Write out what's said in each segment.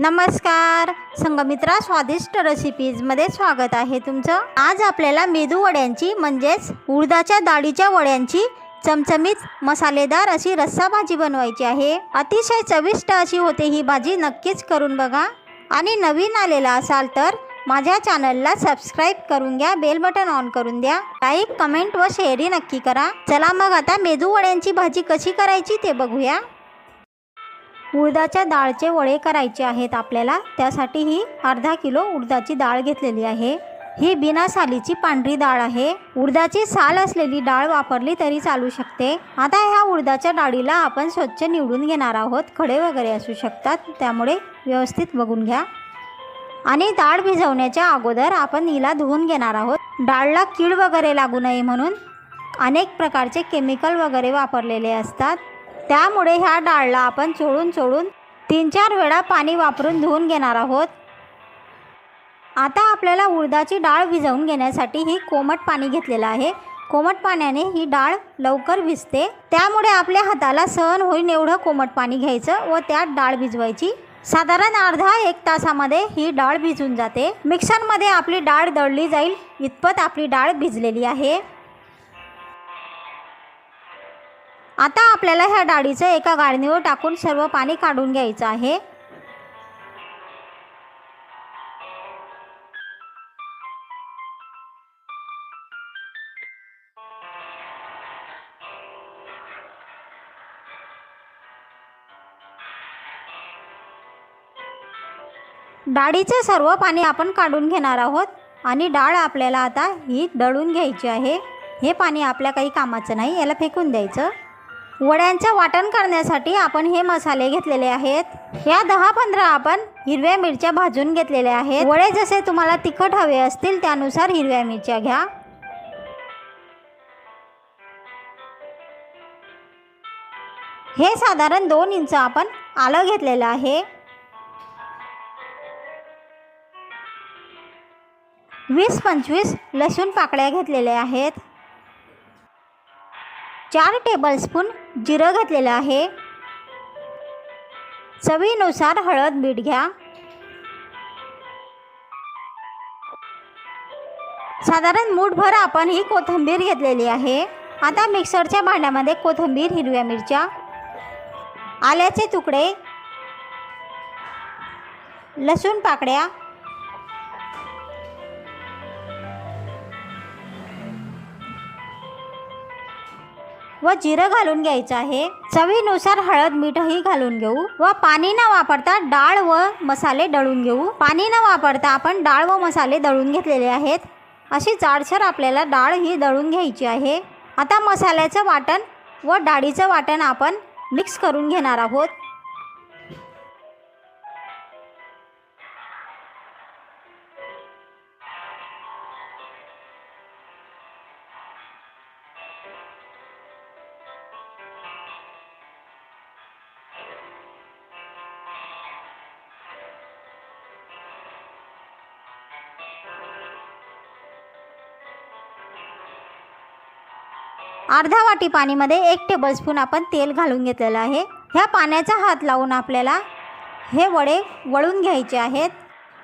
नमस्कार. संगमित्रा स्वादिष्ट रेसिपीजमध्ये स्वागत आहे तुमचं. आज आपल्याला मेदू वड्यांची म्हणजेच उडदाच्या डाळीच्या वड्यांची चमचमीत मसालेदार अशी रस्सा भाजी बनवायची आहे. अतिशय चविष्ट अशी होते ही भाजी नक्कीच करून बघा. आणि नवीन आलेला असाल तर माझ्या चॅनलला सबस्क्राईब करून घ्या बेल बटन ऑन करून द्या. लाईक कमेंट व शेअरही नक्की करा. चला मग आता मेदू वड्यांची भाजी कशी करायची ते बघूया. उडदाच्या डाळचे वडे करायचे आहेत आपल्याला. त्यासाठी ही अर्धा किलो उडदाची डाळ घेतलेली आहे. ही बिना सालीची पांढरी डाळ आहे. उडदाची साल असलेली डाळ वापरली तरी चालू शकते. आता ह्या उडदाच्या डाळीला आपण स्वच्छ निवडून घेणार आहोत. खडे वगैरे असू शकतात. त्यामुळे व्यवस्थित बघून घ्या. आणि डाळ भिजवण्याच्या अगोदर आपण हिला धुवून घेणार आहोत. डाळला कीड वगैरे लागू नये म्हणून अनेक प्रकारचे केमिकल वगैरे वापरलेले असतात. त्यामुळे ह्या डाळला आपण चोळून चोळून तीन चार वेळा पाणी वापरून धुवून घेणार आहोत. आता आपल्याला उडदाची डाळ भिजवून घेण्यासाठी ही कोमट पाणी घेतलेलं आहे. कोमट पाण्याने ही डाळ लवकर भिजते. त्यामुळे आपल्या हाताला सहन होईल एवढं कोमट पाणी घ्यायचं व त्यात डाळ भिजवायची. साधारण अर्धा एक तासामध्ये ही डाळ भिजून जाते. मिक्सरमध्ये आपली डाळ दळली जाईल. इतपत आपली डाळ भिजलेली आहे. आता आपल्याला ह्या डाळीचं एका गाळणीवर टाकून सर्व पाणी काढून घ्यायचं आहे. डाळीचे सर्व पाणी आपण काढून घेणार आहोत आणि डाळ आपल्याला आता ही दळून घ्यायची आहे. हे पाणी आपल्या काही कामाचं नाही याला फेकून द्यायचं. वड्यांचं वाटण करण्यासाठी आपण हे मसाले घेतलेले आहेत. या दहा पंधरा आपण हिरव्या मिरच्या भाजून घेतलेल्या आहेत. वडे जसे तुम्हाला तिखट हवे असतील त्यानुसार हिरव्या मिरच्या घ्या. हे साधारण दोन इंच आपण आलं घेतलेलं आहे. वीस पंचवीस लसूण पाकळ्या घेतलेल्या आहेत. चार टेबलस्पून जिरं घातलेलं आहे. चवीनुसार हळद मीठ घ्या. साधारण मूठभर आपण ही कोथिंबीर घेतलेली आहे. आता मिक्सरच्या भांड्यामध्ये कोथिंबीर हिरव्या मिरच्या आल्याचे तुकडे लसूण पाकड्या व जिरं घालून घ्यायचं आहे. चवीनुसार हळद मीठही घालून घेऊ व पाणी न वापरता डाळ व मसाले दळून घेऊ. पाणी न वापरता आपण डाळ व मसाले दळून घेतलेले आहेत. अशी जाडसर आपल्याला डाळ ही दळून घ्यायची आहे. आता मसाल्याचं वाटण व डाळीचं वाटण आपण मिक्स करून घेणार आहोत. अर्धा वाटी पाणीमध्ये एक टेबलस्पून आपण तेल घालून घेतलेलं आहे. ह्या पाण्याचा हात लावून आपल्याला हे वडे वळून घ्यायचे आहेत.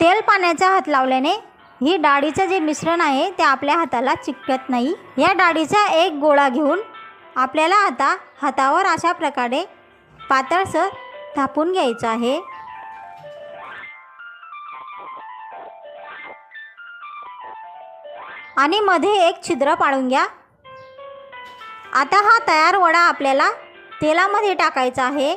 तेल पाण्याचा हात लावल्याने ही डाळीचं जे मिश्रण आहे ते आपल्या हाताला चिकटत नाही. या डाळीचा एक गोळा घेऊन आपल्याला आता हातावर अशा प्रकारे पातळसर थापून घ्यायचं आहे. आणि मध्ये एक छिद्र पाडून घ्या. आता हा तयार वडा आपल्याला तेलामध्ये टाकायचा आहे.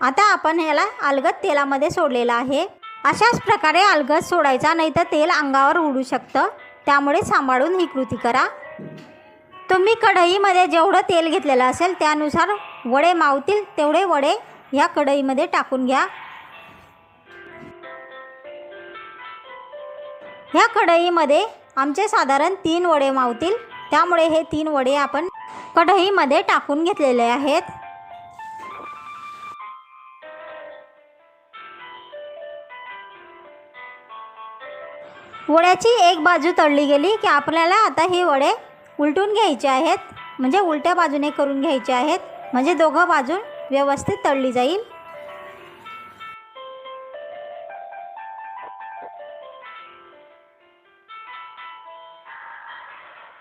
आता आपण ह्याला अलगद तेलामध्ये सोडलेला आहे. अशाच प्रकारे अलगद सोडायचा नाही तर तेल अंगावर उडू शकतं. त्यामुळे सांभाळून ही कृती करा. तुम्ही कढईमध्ये जेवढं तेल घेतलेलं असेल त्यानुसार वडे मावतील तेवढे वडे ह्या कढईमध्ये टाकून घ्या. ह्या कढईमध्ये आमचे साधारण तीन वडे मावतील. त्यामुळे हे तीन वडे आपण कढईमध्ये टाकून घेतलेले आहेत. वड्याची एक बाजू तळली गेली की आपल्याला आता हे वडे उलटून घ्यायचे आहेत. म्हणजे उलट्या बाजूने करून घ्यायचे आहेत. म्हणजे दोघं बाजून व्यवस्थित तळली जाईल.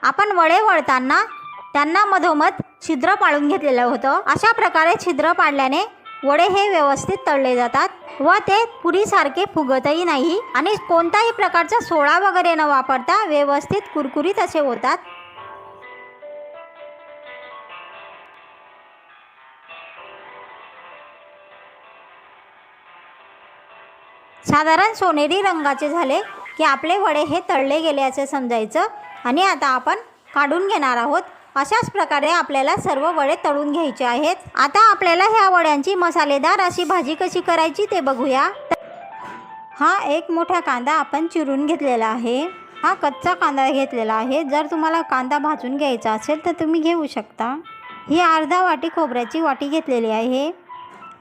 आपण वडे वळताना त्यांना मधोमध छिद्र पाळून घेतलेलं होतं. अशा प्रकारे छिद्र पाडल्याने वडे हे व्यवस्थित तळले जातात व ते पुरीसारखे फुगतही नाही. आणि कोणताही प्रकारचा सोळा वगैरे न वापरता व्यवस्थित कुरकुरीत असे होतात. साधारण सोनेरी रंगाचे झाले. की आपले वडे हे तळले गेले असे समजायचं आणि आता आपण काढून घेणार आहोत. अशाच प्रकारे आपल्याला सर्व वडे तळून घ्यायचे आहेत. आता आपल्याला ह्या वड्यांची मसालेदार अशी भाजी कशी करायची ते बघूया. हा एक मोठा कांदा आपण चिरून घेतलेला आहे. हा कच्चा कांदा घेतलेला आहे. जर तुम्हाला कांदा भाजून घ्यायचा असेल तर तुम्ही घेऊ शकता. ही अर्धा वाटी खोबऱ्याची वाटी घेतलेली आहे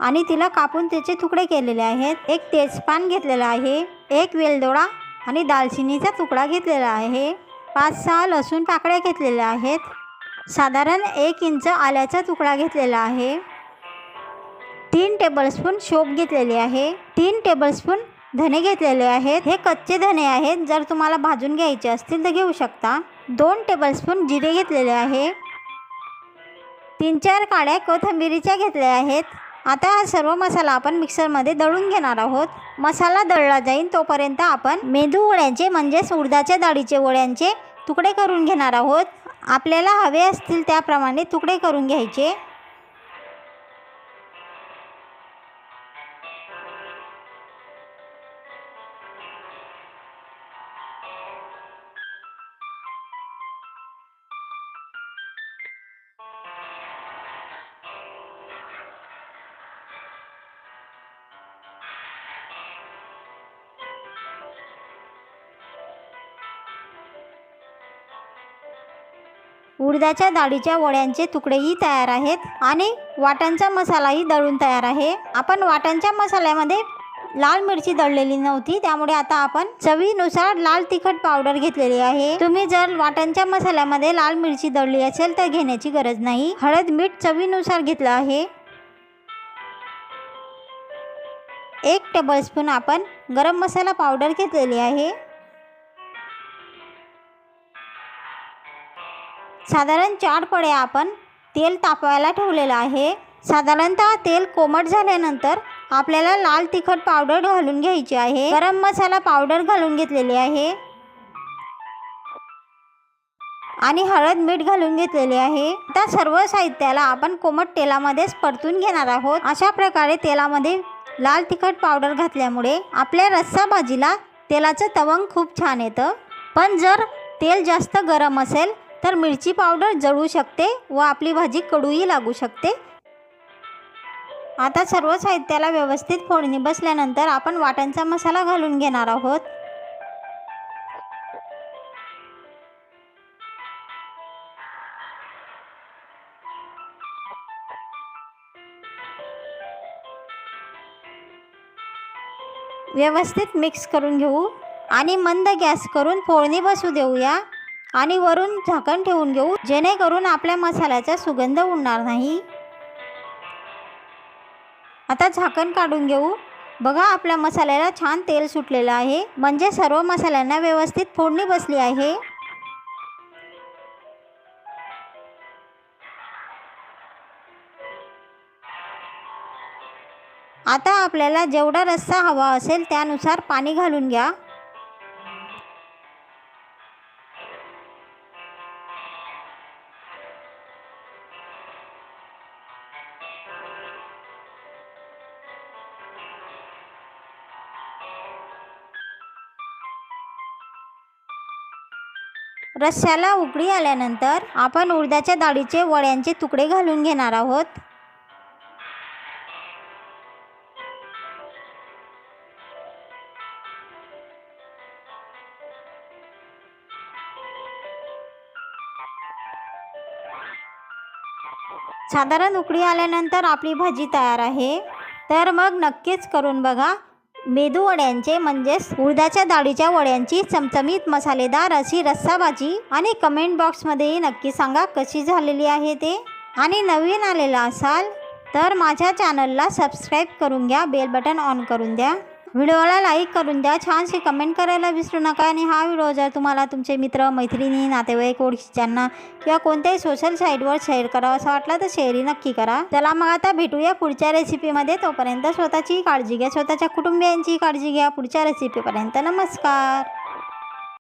आणि तिला कापून त्याचे तुकडे केलेले आहेत. एक तेजपान घेतलेलं आहे. एक वेलदोडा आणि दालचिनीचा तुकडा घेतलेला आहे. पाच सहा लसूण पाकळ्या घेतलेल्या आहेत. साधारण एक इंच आल्याचा तुकडा घेतलेला आहे. तीन टेबलस्पून शोप घेतलेले आहे. तीन टेबलस्पून धने घेतलेले आहेत. हे कच्चे धने आहेत. जर तुम्हाला भाजून घ्यायचे असतील तर घेऊ शकता. दोन टेबलस्पून जिरे घेतलेले आहे. तीन चार काड्या कोथिंबिरीच्या घेतल्या आहेत. आता हा सर्व मसाला आपण मिक्सरमध्ये दळून घेणार आहोत. मसाला दळला जाईल तोपर्यंत आपण मेंदू वड्यांचे म्हणजेच उडदाच्या डाळीचे वड्यांचे तुकडे करून घेणार आहोत. आपल्याला हवे असतील त्याप्रमाणे तुकडे करून घ्यायचे. उडदाच्या डाळीच्या वड्यांचे तुकडेही तयार आहेत आणि वाटांचा मसालाही दळून तयार आहे. आपण वाटांच्या मसाल्यामध्ये लाल मिरची दळलेली नव्हती त्यामुळे आता आपण चवीनुसार लाल तिखट पावडर घेतलेली आहे. तुम्ही जर वाटांच्या मसाल्यामध्ये लाल मिरची दळली असेल तर घेण्याची गरज नाही. हळद मीठ चवीनुसार घेतलं आहे. एक टेबलस्पून आपण गरम मसाला पावडर घेतलेली आहे. साधारण चार पडे आपण तेल तापवायला ठेवलेलं आहे. साधारणतः तेल कोमट झाल्यानंतर आपल्याला लाल तिखट पावडर घालून घ्यायची आहे. गरम मसाला पावडर घालून घेतलेली आहे. आणि हळद मीठ घालून घेतलेले आहे. आता सर्व साहित्याला आपण कोमट तेलामध्येच परतून घेणार आहोत. अशा प्रकारे तेलामध्ये लाल तिखट पावडर घातल्यामुळे आपल्या रस्सा भाजीला तेलाचं तवंग खूप छान येतं. पण जर तेल जास्त गरम असेल तर मिरची पावडर जळू शकते व आपली भाजी कडूही लागू शकते. आता सर्व साहित्याला व्यवस्थित फोडणी बसल्यानंतर आपण वाटणचा मसाला घालून घेणार आहोत. व्यवस्थित मिक्स करून घेऊ आणि मंद गॅस करून फोडणी बसू देऊया. आणि वरून झाकण ठेवून घेऊ जेणेकरून आपल्या मसाल्याचा सुगंध उडणार नाही. आता झाकण काढून घेऊ. बघा आपल्या मसाल्याला छान तेल सुटलेलं आहे. म्हणजे सर्व मसाल्यांना व्यवस्थित फोडणी बसली आहे. आता आपल्याला जेवढा रस्सा हवा असेल त्यानुसार पाणी घालून घ्या. रश्श्याला उकळी आल्यानंतर आपण उडदाच्या डाळीचे वड्यांचे तुकडे घालून घेणार आहोत. साधारण उकळी आल्यानंतर आपली भाजी तयार आहे. तर मग नक्कीच करून बघा. मेदू वड्यांचे म्हणजेच उडदाच्या डाळीच्या वड्यांची चमचमीत मसालेदार अशी रस्सा भाजी आणि कमेंट बॉक्समध्येही नक्की सांगा कशी झालेली आहे ते. आणि नवीन आलेला असाल तर माझ्या चॅनलला सबस्क्राईब करून घ्या बेल बटन ऑन करून द्या. व्हिडिओला लाईक करून द्या. छानशी कमेंट करायला विसरू नका. आणि हा व्हिडिओ जर तुम्हाला तुमचे मित्र मैत्रिणी नातेवाईक ओळखीच्यांना किंवा कोणत्याही सोशल साईटवर शेअर करावं असं वाटलं तर शेअरही नक्की करा. चला मग आता भेटूया पुढच्या रेसिपीमध्ये तोपर्यंत स्वतःची काळजी घ्या. स्वतःच्या कुटुंबियांची काळजी घ्या. पुढच्या रेसिपीपर्यंत नमस्कार.